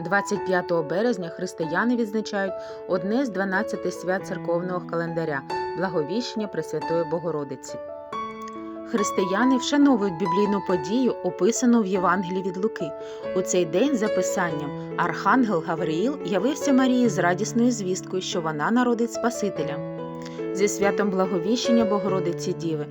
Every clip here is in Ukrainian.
25 березня християни відзначають одне з 12 свят церковного календаря Благовіщення Пресвятої Богородиці. Християни вшановують біблійну подію, описану в Євангелії від Луки. У цей день за писанням Архангел Гавриїл явився Марії з радісною звісткою, що вона народить Спасителя. Зі святом Благовіщення Богородиці Діви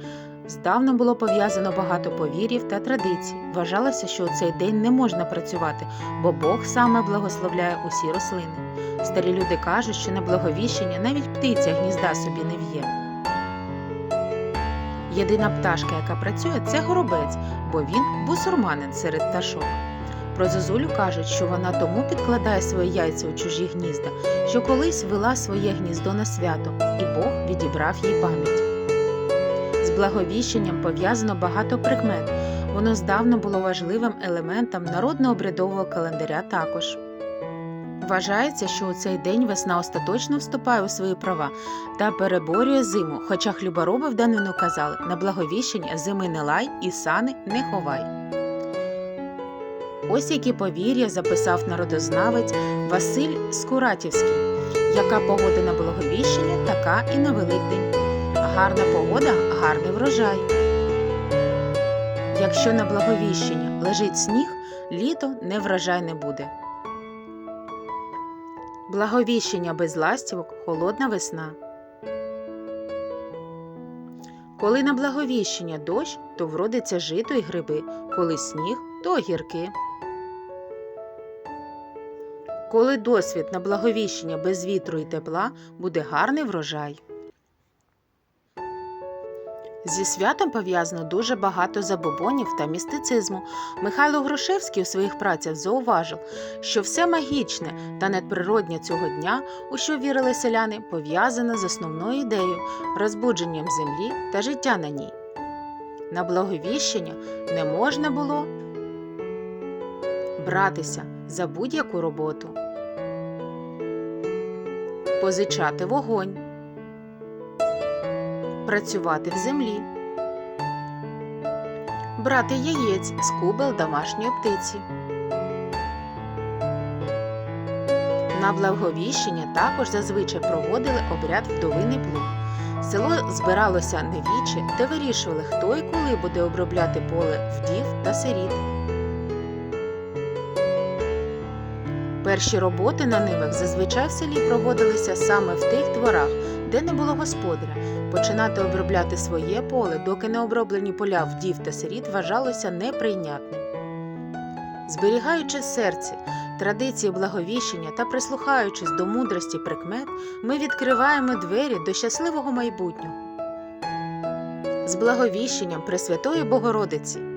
здавна було пов'язано багато повірів та традицій. Вважалося, що у цей день не можна працювати, бо Бог саме благословляє усі рослини. Старі люди кажуть, що на благовіщення навіть птиця гнізда собі не в'є. Єдина пташка, яка працює, це горобець, бо він бусурманин серед пташок. Про зозулю кажуть, що вона тому підкладає свої яйця у чужі гнізда, що колись вела своє гніздо на свято, і Бог відібрав їй пам'ять. З благовіщенням пов'язано багато прикмет. Воно здавна було важливим елементом народно-обрядового календаря також. Вважається, що у цей день весна остаточно вступає у свої права та переборює зиму, хоча хлюбороби в данину казали на благовіщення зими не лай і сани не ховай. Ось які повір'я записав народознавець Василь Скуратівський. Яка погода на благовіщення, така і на Великдень. Гарна погода гарний врожай. Якщо на благовіщення лежить сніг, літо не врожай не буде. Благовіщення без ластівок холодна весна. Коли на благовіщення дощ, то вродиться жито й гриби, коли сніг, то огірки. Коли досвід на благовіщення без вітру і тепла, буде гарний врожай. Зі святом пов'язано дуже багато забобонів та містицизму. Михайло Грушевський у своїх працях зауважив, що все магічне та надприроднє цього дня, у що вірили селяни, пов'язане з основною ідеєю розбудженням землі та життя на ній. На благовіщення не можна було братися за будь-яку роботу, позичати вогонь працювати в землі, брати яєць з кубел домашньої птиці. На благовіщення також зазвичай проводили обряд вдовиний плуг. Село збиралося на вічі, де вирішували, хто і коли буде обробляти поле вдів та сиріт. Перші роботи на нивах зазвичай в селі проводилися саме в тих дворах, де не було господаря. Починати обробляти своє поле, доки не оброблені поля вдів та сиріт вважалося неприйнятним. Зберігаючи серце, традиції благовіщення та прислухаючись до мудрості прикмет, ми відкриваємо двері до щасливого майбутнього. З благовіщенням Пресвятої Богородиці!